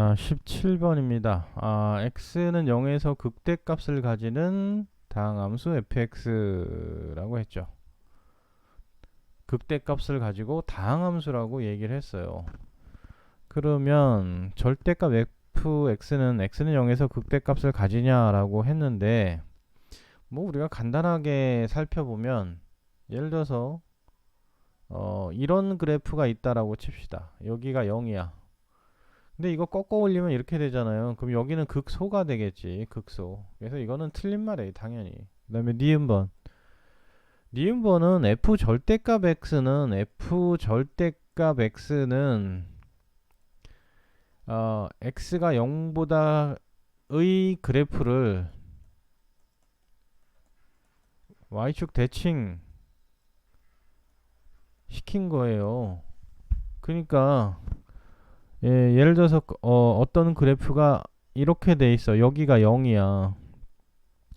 아, 17번입니다. 아, x는 0에서 극대값을 가지는 다항함수 fx라고 했죠. 극대값을 가지고 다항함수라고 얘기를 했어요. 그러면 절대값 fx는 x는 0에서 극대값을 가지냐라고 했는데 뭐 우리가 간단하게 살펴보면 예를 들어서 어, 이런 그래프가 있다라고 칩시다. 여기가 0이야. 근데 이거 꺾어 올리면 이렇게 되잖아요. 그럼 여기는 극소가 되겠지. 극소. 그래서 이거는 틀린 말이에요. 당연히. 그 다음에 니은번. 니은번은 f 절대값 x는 f 절대값 x는 어, x가 0보다의 그래프를 y축 대칭 시킨 거예요. 그러니까 예, 예를 들어서 어, 어떤 그래프가 이렇게 돼 있어. 여기가 0이야.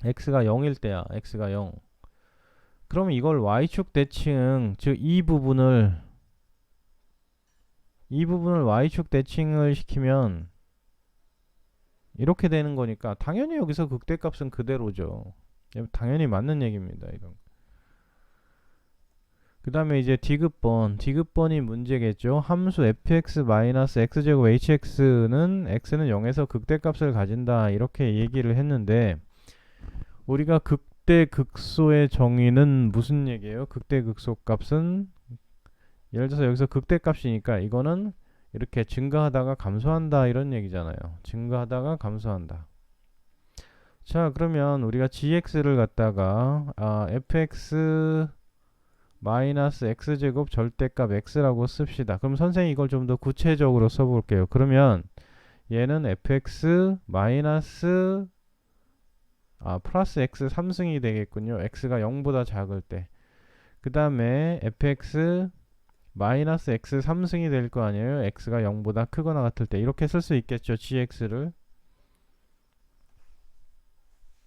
x가 0일 때야. x가 0. 그러면 이걸 y축 대칭, 즉 이 부분을 이 부분을 y축 대칭을 시키면 이렇게 되는 거니까 당연히 여기서 극대값은 그대로죠. 당연히 맞는 얘기입니다. 이건. 그 다음에 이제 디귿번. 디귿번이 문제겠죠. 함수 fx-x제곱 hx는 x는 0에서 극대값을 가진다. 이렇게 얘기를 했는데 우리가 극대 극소의 정의는 무슨 얘기예요? 극대 극소 값은 예를 들어서 여기서 극대 값이니까 이거는 이렇게 증가하다가 감소한다 이런 얘기잖아요. 증가하다가 감소한다. 자 그러면 우리가 gx를 갖다가 아, fx 마이너스 x제곱 절대값 x라고 씁시다. 그럼 선생님 이걸 좀 더 구체적으로 써볼게요. 그러면 얘는 fx 마이너스 아 플러스 x 3승이 되겠군요. x가 0보다 작을 때. 그 다음에 fx 마이너스 x 3승이 될 거 아니에요. x가 0보다 크거나 같을 때 이렇게 쓸 수 있겠죠. gx를.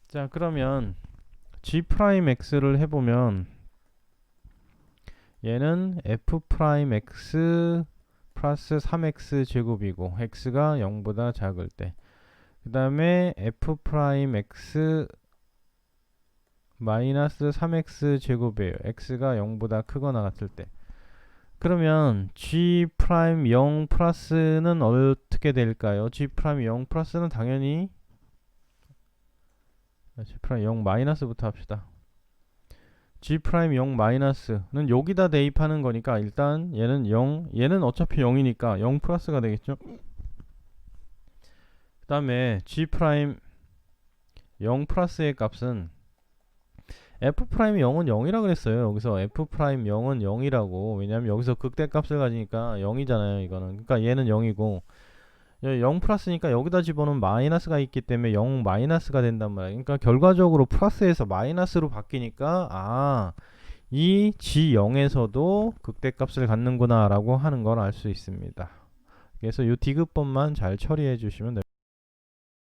자 그러면 g 프라임 x를 해보면 얘는 f 프라임 x 플러스 3x 제곱이고 x가 0보다 작을 때. 그 다음에 f 프라임 x 마이너스 3x 제곱이에요. x가 0보다 크거나 같을 때. 그러면 g 프라임 0 플러스는 어떻게 될까요? g 프라임 0 플러스는 당연히 g 프라임 0 마이너스부터 합시다. G 프라임 0 마이너스는 여기다 대입하는 거니까 일단 얘는 0 얘는 어차피 0이니까 0 플러스가 되겠죠? 그 다음에 g 프라임 0 플러스의 값은 f 프라임 0은 0이라 그랬어요. 여기서 f 프라임 0은 0이라고. 왜냐면 여기서 극대값을 가지니까 0이잖아요 이거는. 그러니까 얘는 0이고 0 플러스니까 여기다 집어넣으면 마이너스가 있기 때문에 0 마이너스가 된단 말이야. 그러니까 결과적으로 플러스에서 마이너스로 바뀌니까 아, 이 G0에서도 극대값을 갖는구나 라고 하는 걸 알 수 있습니다. 그래서 이 디귿번만 잘 처리해 주시면 됩니다.